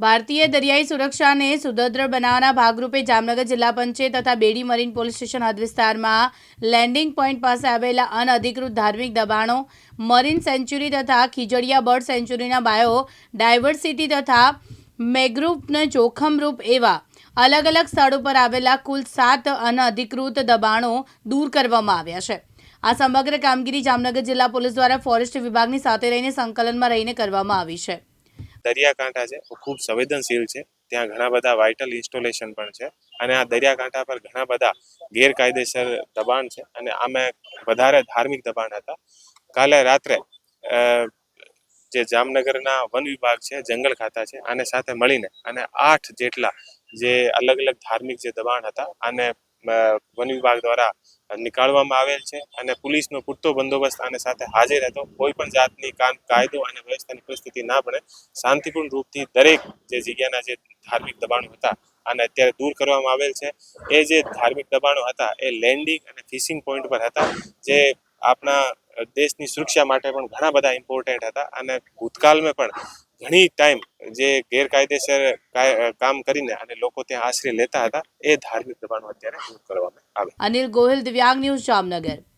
ભારતીય દરિયાઈ સુરક્ષાને સુદૃઢ બનાવવાના ભાગરૂપે જામનગર જિલ્લા પંચે તથા બેડી મરીન પોલીસ સ્ટેશન હદ વિસ્તારમાં લેન્ડિંગ પોઈન્ટ પાસે આવેલા અનઅધિકૃત ધાર્મિક દબાણો, મરીન સેન્ચ્યુરી તથા ખીજડીયા બર્ડ સેન્ચ્યુરીના બાયો, ડાયવર્સિટી તથા મેગ્રુપને જોખમરૂપ એવા અલગ અલગ સ્થળો પર આવેલા કુલ સાત અનઅધિકૃત દબાણો દૂર કરવામાં આવ્યા છે. આ સમગ્ર કામગીરી જામનગર જિલ્લા પોલીસ દ્વારા ફોરેસ્ટ વિભાગની સાથે રહીને સંકલનમાં રહીને કરવામાં આવી છે. દરિયાકાંઠા છે ખૂબ સંવેદનશીલ છે. ત્યાં ઘણા બધા વાઇટલ ઇન્સ્ટોલેશન પણ છે. અને આ દરિયાકાંઠા પર ઘણા બધા ગેરકાયદેસર દબાણ છે. અને આમાં વધારે ધાર્મિક દબાણ હતા. કાલે રાત્રે જે જામનગરના વન વિભાગ છે જંગલ ખાતા છે આને સાથે મળીને અને આઠ જેટલા જે અલગ અલગ ધાર્મિક જે દબાણ હતા આને અ, વન વિભાગ દ્વારા નીકાળવામાં આવેલ છે અને પોલીસનો પૂરતો બંદોબસ્ત આને સાથે હાજર હતો. કોઈ પણ જાતની કાયદો અને વ્યવસ્થાની પરિસ્થિતિ ના બને, શાંતિપૂર્ણ રૂપથી દરેક જે જગ્યાના જે ધાર્મિક દબાણો હતા અને અત્યારે દૂર કરવામાં આવેલ છે. એ જે ધાર્મિક દબાણો હતા, એ લેન્ડિંગ અને ફિશિંગ પોઈન્ટ પર હતા, જે આપણા દેશની સુરક્ષા માટે પણ ઘણા બધા ઇમ્પોર્ટન્ટ હતા. અને ભૂતકાળમાં પણ ઘણી ટાઈમ જે ગેરકાયદેસર કાય- કામ કરીને અને લોકો ત્યાં આશ્રય લેતા હતા, એ ધાર્મિક દબાણો અત્યારે દૂર કરવામાં આવે. અનિલ ગોહિલ દિવ્યાંગ ન્યૂઝ જામનગર.